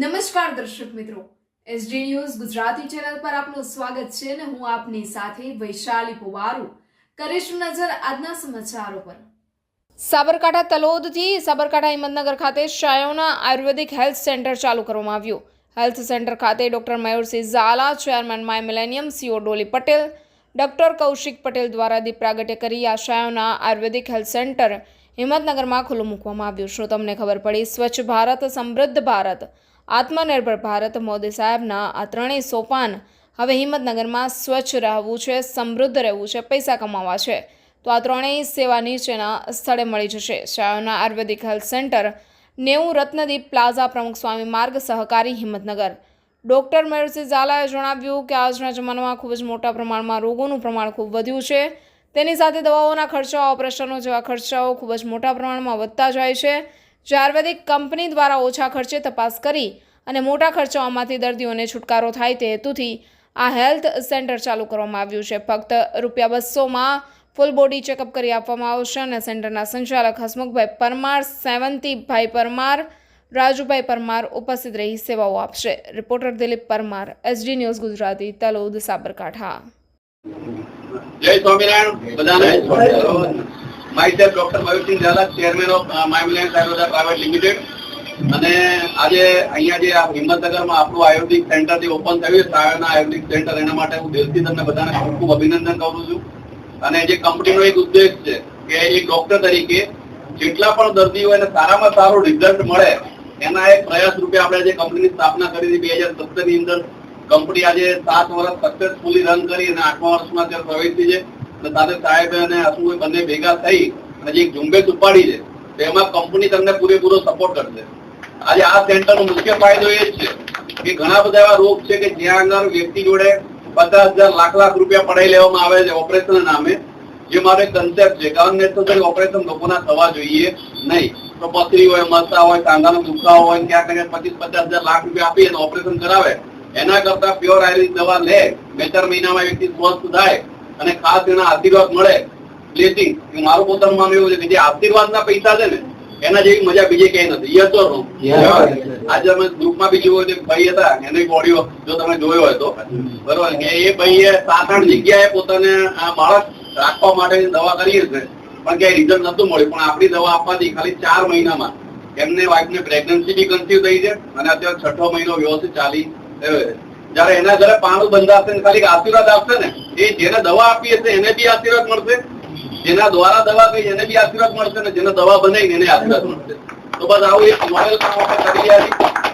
નમસ્કાર દર્શક મિત્રો. એસડી ન્યૂઝ ગુજરાતી ચેનલ પર આપનું સ્વાગત છે અને હું આપની સાથે વૈશાલી પુવારુ. કરીશું નજર આજના સમાચારો પર. સાબરકાંઠા તલોદથી સાબરકાંઠા હિંમતનગર ખાતે શાયોના આયુર્વેદિક હેલ્થ સેન્ટર ચાલુ કરવામાં આવ્યું. હેલ્થ સેન્ટર ખાતે doctor Mayursinh Zala, chairman my millennium CEO Dolly Patel, doctor Kaushik Patel દ્વારા દીપ પ્રાગટ્ય કરી આ શાયોના આયુર્વેદિક હેલ્થ સેન્ટર હિંમતનગરમાં ખુલ્લું મૂકવામાં આવ્યું. શું તમને ખબર પડી? સ્વચ્છ ભારત, સમૃદ્ધ ભારત. આત્મનિર્ભર ભારત મોદી સાહેબના આ ત્રણેય સોપાન હવે હિંમતનગરમાં સ્વચ્છ રહેવું છે, સમૃદ્ધ રહેવું છે, પૈસા કમાવા છે. તો આ ત્રણેય સેવા નીચેના સ્થળે મળી જશે. શાળાના આયુર્વેદિક હેલ્થ સેન્ટર, નેવું રત્નદીપ પ્લાઝા પ્રમુખ સ્વામી માર્ગ સહકારી હિંમતનગર. ડૉક્ટર મયુરસિંહ ઝાલાએ જણાવ્યું કે આજના જમાનામાં ખૂબ જ મોટા પ્રમાણમાં રોગોનું પ્રમાણ ખૂબ વધ્યું છે. તેની સાથે દવાઓના ખર્ચાઓ, ઓપરેશનો જેવા ખર્ચાઓ ખૂબ જ મોટા પ્રમાણમાં વધતા જાય છે. જે આયુર્વેદિક કંપની દ્વારા ઓછા ખર્ચે તપાસ કરી અને મોટા ખર્ચાઓમાંથી દર્દીઓને છુટકારો થાય તે હેતુથી આ હેલ્થ સેન્ટર ચાલુ કરવામાં આવ્યું છે. ફક્ત રૂપિયા બસોમાં ફૂલ બોડી ચેકઅપ કરી આપવામાં આવશે અને સેન્ટરના સંચાલક હસમુખભાઈ પરમાર, સેવંતીભાઈ પરમાર, રાજુભાઈ પરમાર ઉપસ્થિત રહી સેવાઓ આપશે. Reporter Dilip Parmar, SD news Gujarati, Talod, Sabarkantha. Jay Swaminarayan. બધાને myself doctor Mayursinh Zala chairman of my million Ayurveda private limited અને આજે અહીંયા જે આ હિંમતનગરમાં આપણું આયુર્વેદિક સેન્ટર જે ઓપન થયું છે, સાયણના આયુર્વેદિક સેન્ટર, એના માટે હું દિલથી તમને બધાને ખૂબ ખૂબ અભિનંદન કરું છું. અને જે કંપનીનો એક ઉદ્દેશ છે કે એક ડોક્ટર તરીકે જેટલા પણ દર્દીઓ એને સારામાં સારું રિઝલ્ટ મળે, એના એક પ્રયાસ રૂપે આપણે જે કંપનીની સ્થાપના કરી હતી બે હજાર સત્તરની અંદર. કંપની આજે સાત વર્ષ સક્સેસફુલી રન કરી અને આઠમા વર્ષમાં અત્યારે પ્રવેશી છે. અને સાથે સાહેબ અને હસમુભાઈ બંને ભેગા થઈ અને જે એક ઝુંબેશ ઉપાડી છે, તો એમાં કંપની તમને પૂરેપૂરો સપોર્ટ કરશે. આજે આ સેન્ટરનો મુખ્ય ફાયદો એ છે કે ઘણા બધા એવા રોગ છે કે જ્યાં આગળ વ્યક્તિ જોડે પચાસ હજાર લાખ લાખ રૂપિયા પડાઈ લેવામાં આવે છે ઓપરેશન નામે, જે મારો કન્સેપ્ટ છે કારણ નેસેસરી ઓપરેશન લોકોના થવા જોઈએ નહીં. તો પથરી હોય મસા હોય સાંધાનો દુખાવો હોય, ક્યાંક ને પચીસ પચાસ હજાર લાખ રૂપિયા આપી અને ઓપરેશન કરાવે. એના કરતા પ્યોર આયુર્વેદિક દવા લે, બે ચાર મહિનામાં વ્યક્તિ સ્વસ્થ થાય અને ખાસ એના આશીર્વાદ મળે બ્લેસિંગ મારું પોતાનું માનવું એવું છે કે જે આશીર્વાદના પૈસા છે ને એના જેવી મજા બીજે ક્યાંય નથી. યસ ઓર નો આજે અમે ગ્રુપમાં બી જોયો ભાઈ હતા એની બોડી જો તમે જોયો હોય તો. બરોબર? કે એ ભાઈએ સાત આઠ જગ્યાએ પોતાને આ બાળક રાખવા માટે દવા કરીએ છે પણ ક્યાંય રિઝલ્ટ નતું મળ્યું. પણ આપણી દવા આપવાથી ખાલી ચાર મહિનામાં એમને વાઇફને પ્રેગ્નન્સી બી કન્સીવ થઈ છે અને અત્યારે છઠ્ઠો મહિનો વ્યવસ્થિત ચાલી રહ્યો છે. જયારે એના ઘરે પાણું બંધાશે ખાલી આશીર્વાદ આપશે ને, એ જેને દવા આપી હશે એને બી આશીર્વાદ મળશે. જેના દ્વારા દવા ગઈ એને બી આશીર્વાદ મળશે ને જેને દવા બનાવી એને આશીર્વાદ મળશે. તો બસ આવું એક મોડેલ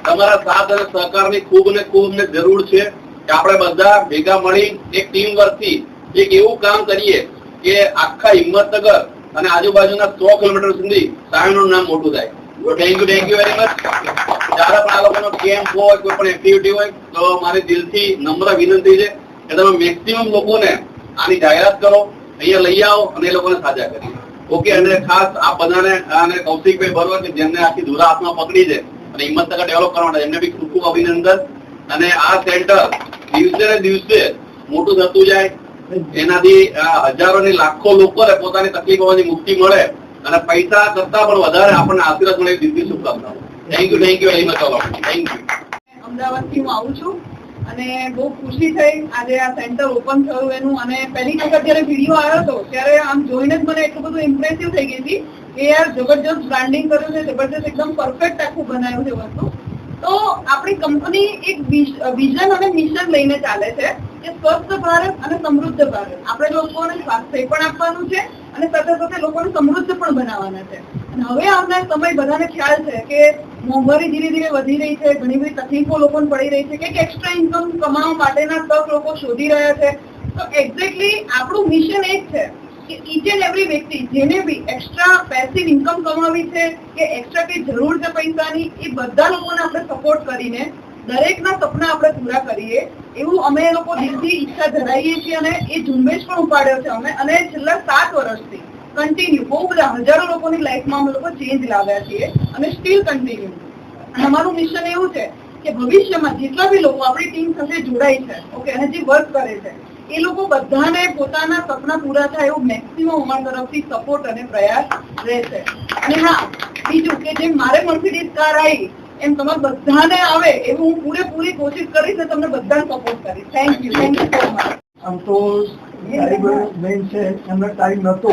તમારા સાથ અને સહકારની ખૂબ ને ખૂબ ને જરૂર છે કે આપણે બધા ભેગા મળી એક ટીમ વર્કથી એક એવું કામ કરીએ કે આખા હિંમતનગર અને આજુબાજુના સો કિલોમીટર સુધી સાયણનું નામ મોટું થાય. Thank you thank you very much જ્યારે પણ આ લોકોનો કેમ્પ હોય, કોઈ પણ એક્ટિવિટી હોય, તો મારી દિલથી નમ્ર વિનંતી છે કે તમે મેક્સિમમ લોકોને આની જાહેરાત કરો, અહીંયા લઈ આવો અને એ લોકોને સાજા કરીએ ઓકે, અને ખાસ આ બધાને, અને કૌશિકભાઈ બરોબર કે જેમને આખી ધુરા હાથમાં પકડી છે અને હિંમતનગર ડેવલપ કરવા માટે એમને બી ખૂબ ખૂબ અભિનંદન. અને આ સેન્ટર દિવસે ને દિવસે મોટું થતું જાય. એનાથી હજારો ને લાખો લોકોને પોતાની તકલીફોમાંથી મુક્તિ મળે અને પૈસા કરતા પણ વધારે આપણને આશીર્વાદ મળે દિલથી શુભકામનાઓ. અને બહુ ખુશી થઈ આજે આ સેન્ટર ઓપન થયું એનું. અને પહેલી વખત જયારે વીડિયો આવ્યો હતો, ત્યારે આમ જોઈને જ મને એટલું બધું ઇમ્પ્રેસિવ થઈ ગઈ હતી કે યાર જબરજસ્ત બ્રાન્ડિંગ કર્યું છે, જબરજસ્ત એકદમ પરફેક્ટ આખું બનાવ્યું છે વસ્તુ. તો આપણી કંપની એક વિઝન અને મિશન લઈને ચાલે છે કે સ્વસ્થ ભારત અને સમૃદ્ધ ભારત. આપણે લોકોને સ્વાસ્થ્ય પણ આપવાનું છે અને સાથે સાથે લોકોને સમૃદ્ધ પણ બનાવવાના છે. અને હવે આવનાર સમય બધાને ખ્યાલ છે કે મોંઘવારી ધીરે ધીરે વધી રહી છે, ઘણી બધી તકલીફો લોકોને પડી રહી છે કે એક્સ્ટ્રા ઇન્કમ કમાવા માટેના તક લોકો શોધી રહ્યા છે. તો એક્ઝેક્ટલી આપણું મિશન એ જ છે કે ઈચ એન્ડ એવરી વ્યક્તિ જેને બી એક્સ્ટ્રા પેસિવ ઇન્કમ કમાવી છે, કે એક્સ્ટ્રા કઈ જરૂર છે પૈસાની, એ બધા લોકોને આપણે સપોર્ટ કરીને દરેકના સપના આપણે પૂરા કરીએ. એવું અમે લોકો દિલથી ઈચ્છા ધરાવીએ છીએ અને એ ઝુંબેશ પણ ઉપાડ્યો છે અમે અને છેલ્લા સાત વર્ષથી. કન્ટિન્યુ બહુ બધા હજારો લોકોની લાઈફમાં અમે લોકો ચેન્જ લાવ્યા છીએ અને સ્ટીલ કન્ટિન્યુ અમારું મિશન એવું છે કે ભવિષ્યમાં જેટલા બી લોકો આપણી ટીમ સાથે જોડાય છે ઓકે અને જે વર્ક કરે છે, એ લોકો બધાને પોતાના સપના પૂરા થાય એવું મેક્સિમમ અમારા તરફથી સપોર્ટ અને પ્રયાસ રહેશે. અને હા, બીજું કે જેમ મારે મર્સિડીઝ કાર આવી, એમ તમારે બધાને આવે એવું હું પૂરેપૂરી કોશિશ કરીશ ને તમને બધાને સપોર્ટ કરીશ. Thank you thank you so much તો સાહેબ છે, એમને ટાઈમ નહોતો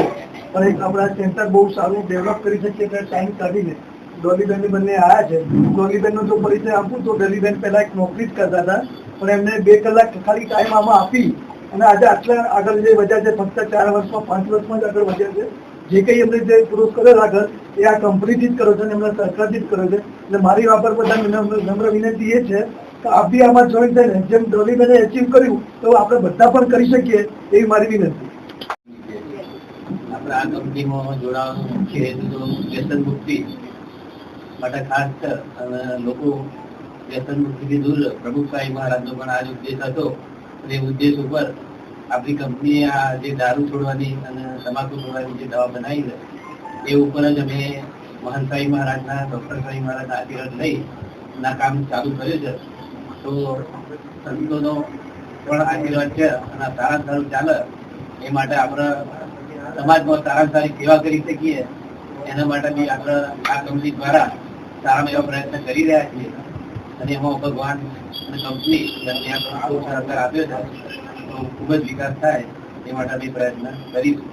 પણ એક આપણા સેન્ટર બહુ સારું ડેવલપ કરી શકીએ ત્યારે ટાઈમ કાઢીને. ડોલીબેન બંને આવ્યા છે. ડોલીબેનનો જો પરિચય આપું તો ડોલીબેન પહેલા એક નોકરી જ કરતા હતા, પણ એમને બે કલાક ખાલી ટાઈમ આમાં આપી અને આજે આટલા આગળ જે વધ્યા છે, ફક્ત ચાર વર્ષમાં, પાંચ વર્ષમાં જ આગળ વધ્યા છે. જે કંઈ એમને જે પુરુષ કર્યો આગળ, એ આ કંપનીથી જ કરો છે અને એમને સરકારથી જ કર્યો છે. એટલે મારી વાપર બધા નમ્ર વિનંતી એ છે કે આપ બી આમાં જોઈન થઈને જેમ ડોલીબેને એચીવ કર્યું, તો આપણે બધા પણ કરી શકીએ એવી મારી વિનંતી. આપણે કંપનીએ આ જે દારૂ છોડવાની અને તમાકુ છોડવાની જે દવા બનાવી છે, એ ઉપર જ અમે મહંતભાઈ મહારાજના, ડોક્ટર સાહેબ મહારાજના આશીર્વાદ લઈ ના કામ ચાલુ કર્યું છે. તો સંતોનો પણ આશીર્વાદ છે અને સારા સારું ચાલે એ માટે આપણે સમાજમાં સારામાં સારી સેવા કરી શકીએ, એના માટે બી આપણે આ કંપની દ્વારા સારામાં એવા પ્રયત્ન કરી રહ્યા છીએ. અને એમાં ભગવાન અને ખૂબ આપ્યો છે. તો ખૂબ જ વિકાસ થાય એ માટે બી પ્રયત્ન કરીશું.